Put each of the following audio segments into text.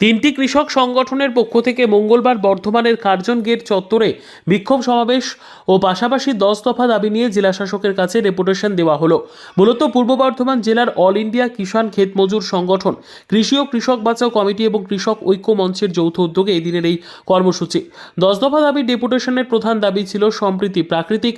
তিনটি কৃষক সংগঠনের পক্ষ থেকে মঙ্গলবার বর্ধমানের কার্জন গেট চত্বরে বিক্ষোভ সমাবেশ ও পাশাপাশি দশ দফা দাবি নিয়ে জেলা শাসকের কাছে রেপুটেশন দেওয়া হলো। মূলত পূর্ব বর্ধমান জেলার অল ইন্ডিয়া কিষাণ ক্ষেত মজুর সংগঠন, কৃষি ও কৃষক বাঁচাও কমিটি এবং কৃষক ঐক্য মঞ্চের যৌথ উদ্যোগে এই দিনের এই কর্মসূচি। দশ দফা দাবির ডেপুটেশনের প্রধান দাবি ছিল সম্প্রীতি, প্রাকৃতিক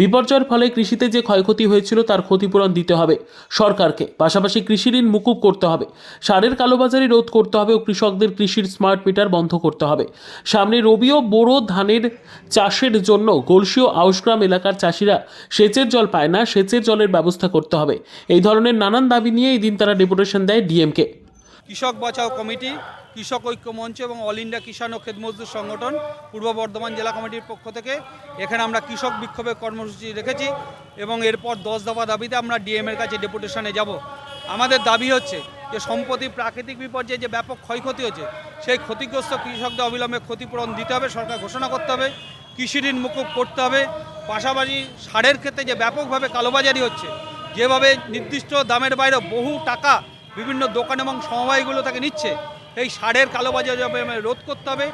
বিপর্যয়ের ফলে কৃষিতে যে ক্ষয়ক্ষতি হয়েছিল তার ক্ষতিপূরণ দিতে হবে সরকারকে। পাশাপাশি কৃষি ঋণ মুকুব করতে হবে। সারের কালোবাজারি রোধ করতে হবে ও কৃষকদের কৃষির স্মার্ট মিটার বন্ধ করতে হবে। সামনে রবি ও বোরো ধানের চাষের জন্য গলসি ও আউশগ্রাম এলাকার চাষিরা সেচের জল পায় না, সেচের জলের ব্যবস্থা করতে হবে। এই ধরনের নানান দাবি নিয়ে এই দিন তারা ডেপুটেশন দেয় ডিএমকে। কৃষক বাঁচাও কমিটি, কৃষক ঐক্য মঞ্চ এবং অল ইন্ডিয়া কিষাণ ও খেতমজদুর সংগঠন পূর্ব বর্ধমান জেলা কমিটির পক্ষ থেকে এখানে আমরা কৃষক বিক্ষোভের কর্মসূচি রেখেছি এবং এরপর দশ দফা দাবিতে আমরা ডিএমের কাছে ডেপুটেশনে যাব। আমাদের দাবি হচ্ছে যে সম্প্রতি প্রাকৃতিক বিপর্যয়ে যে ব্যাপক ক্ষয়ক্ষতি হচ্ছে সেই ক্ষতিগ্রস্ত কৃষকদের অবিলম্বে ক্ষতিপূরণ দিতে হবে, সরকার ঘোষণা করতে হবে, কৃষি ঋণ মুকুব করতে হবে, পাশাপাশি সারের ক্ষেত্রে যে ব্যাপকভাবে কালোবাজারি হচ্ছে, যেভাবে নির্দিষ্ট দামের বাইরে বহু টাকা বিভিন্ন দোকান এবং সমবায়গুলো তাকে নিচ্ছে। এই সারের কালোবাজারি যাবে রোধ করতে হবে।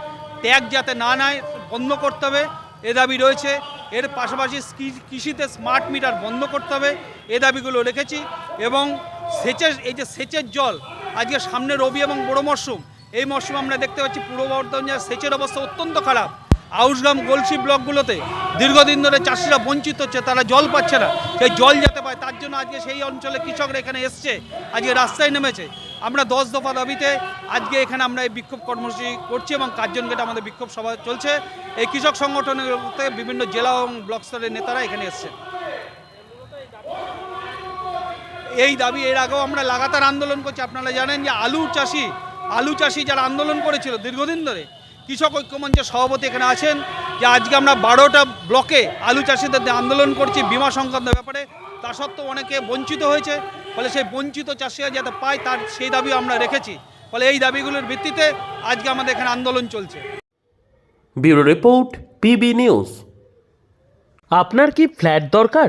ট্যাগ যাতে না নেয়, বন্ধ করতে হবে। এ দাবি রয়েছে। এর পাশাপাশি কৃষিতে স্মার্ট মিটার বন্ধ করতে হবে। এ দাবিগুলো রেখেছি। এবং সেচের, এই যে সেচের জল, আজকে সামনে রবি এবং বড় মরশুম। এই মরশুমে আমরা দেখতে পাচ্ছি পূর্ব বর্ধমান জেলার সেচের অবস্থা অত্যন্ত খারাপ। আউসগ্রাম গলসি ব্লকগুলোতে দীর্ঘদিন ধরে চাষিরা বঞ্চিত হচ্ছে, তারা জল পাচ্ছে না। সেই জল পায় তার জন্য আজকে সেই অঞ্চলে কৃষকরা এখানে এসছে, আজকে রাস্তায় নেমেছে। আমরা দশ দফা দাবিতে আজকে এখানে আমরা এই বিক্ষোভ কর্মসূচি করছি এবং কার্জন গেটে আমাদের বিক্ষোভ সভা চলছে। এই কৃষক সংগঠনের থেকে বিভিন্ন জেলা এবং ব্লক স্তরের নেতারা এখানে এসছে। এই দাবি, এর আগেও আমরা লাগাতার আন্দোলন করছি। আপনারা জানেন যে আলু চাষি আলু চাষি যারা আন্দোলন করেছিল দীর্ঘদিন ধরে, কৃষক ঐক্যমঞ্চের সভাপতি এখানে আছেন। যে আজকে আমরা বারোটা ব্লকে আলু চাষিদের আন্দোলন করছি বিমা সংক্রান্ত ব্যাপারে। তা সত্ত্বেও অনেকে বঞ্চিত হয়েছে ফলে সেই বঞ্চিত চাষিরা যাতে পায় তার সেই দাবিও আমরা রেখেছি। ফলে এই দাবিগুলোর ভিত্তিতে আজকে আমাদের এখানে আন্দোলন চলছে। Bureau report PB news. আপনার কি ফ্ল্যাট দরকার?